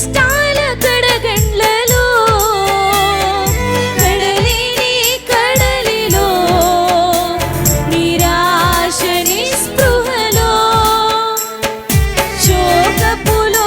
కష్టాల కడగండ్లలో కడలేని కడలిలో నిరాశని స్పృహలో శోకపులో